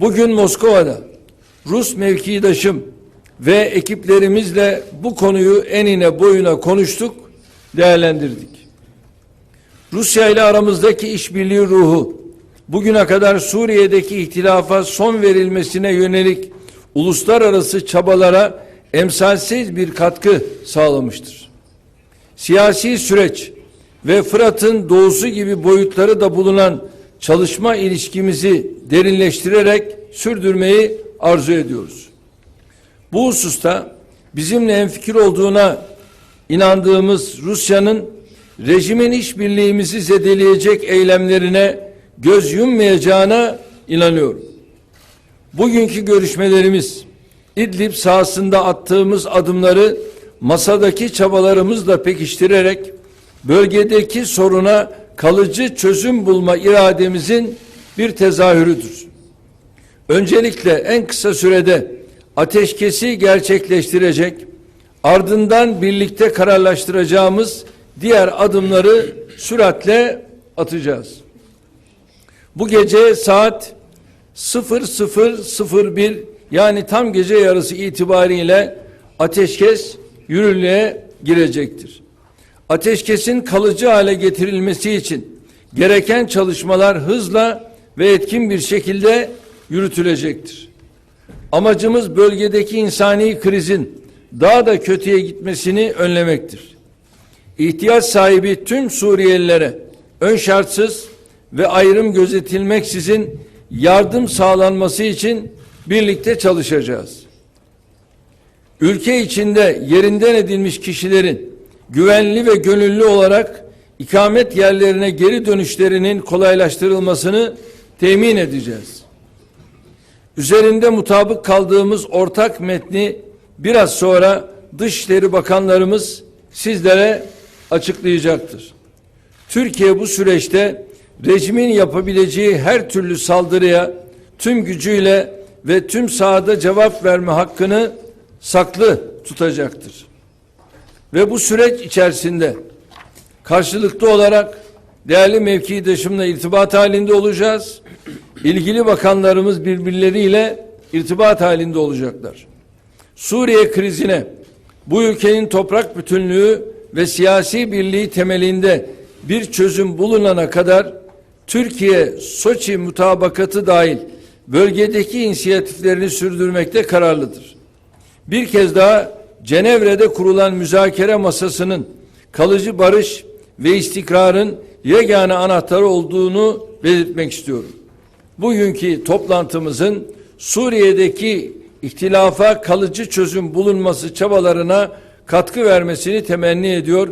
Bugün Moskova'da Rus mevkidaşım ve ekiplerimizle bu konuyu enine boyuna konuştuk, değerlendirdik. Rusya ile aramızdaki işbirliği ruhu bugüne kadar Suriye'deki ihtilafa son verilmesine yönelik uluslararası çabalara emsalsiz bir katkı sağlamıştır. Siyasi süreç ve Fırat'ın doğusu gibi boyutları da bulunan çalışma ilişkimizi derinleştirerek sürdürmeyi arzu ediyoruz. Bu hususta bizimle enfikir olduğuna inandığımız Rusya'nın rejimin işbirliğimizi zedeleyecek eylemlerine göz yummayacağına inanıyorum. Bugünkü görüşmelerimiz İdlib sahasında attığımız adımları masadaki çabalarımızla pekiştirerek bölgedeki soruna kalıcı çözüm bulma irademizin bir tezahürüdür. Öncelikle en kısa sürede ateşkesi gerçekleştirecek, ardından birlikte kararlaştıracağımız diğer adımları süratle atacağız. Bu gece saat 00.01 yani tam gece yarısı itibariyle ateşkes yürürlüğe girecektir. Ateşkesin kalıcı hale getirilmesi için gereken çalışmalar hızla ve etkin bir şekilde yürütülecektir. Amacımız bölgedeki insani krizin daha da kötüye gitmesini önlemektir. İhtiyaç sahibi tüm Suriyelilere ön şartsız ve ayrım gözetilmeksizin yardım sağlanması için birlikte çalışacağız. Ülke içinde yerinden edilmiş kişilerin güvenli ve gönüllü olarak ikamet yerlerine geri dönüşlerinin kolaylaştırılmasını temin edeceğiz. Üzerinde mutabık kaldığımız ortak metni biraz sonra Dışişleri Bakanlarımız sizlere açıklayacaktır. Türkiye bu süreçte rejimin yapabileceği her türlü saldırıya tüm gücüyle ve tüm sahada cevap verme hakkını saklı tutacaktır. Ve bu süreç içerisinde karşılıklı olarak değerli mevkidaşımla irtibat halinde olacağız. İlgili bakanlarımız birbirleriyle irtibat halinde olacaklar. Suriye krizine bu ülkenin toprak bütünlüğü ve siyasi birliği temelinde bir çözüm bulunana kadar Türkiye Soçi mutabakatı dahil bölgedeki inisiyatiflerini sürdürmekte kararlıdır. Bir kez daha Cenevre'de kurulan müzakere masasının kalıcı barış ve istikrarın yegane anahtarı olduğunu belirtmek istiyorum. Bugünkü toplantımızın Suriye'deki ihtilafa kalıcı çözüm bulunması çabalarına katkı vermesini temenni ediyor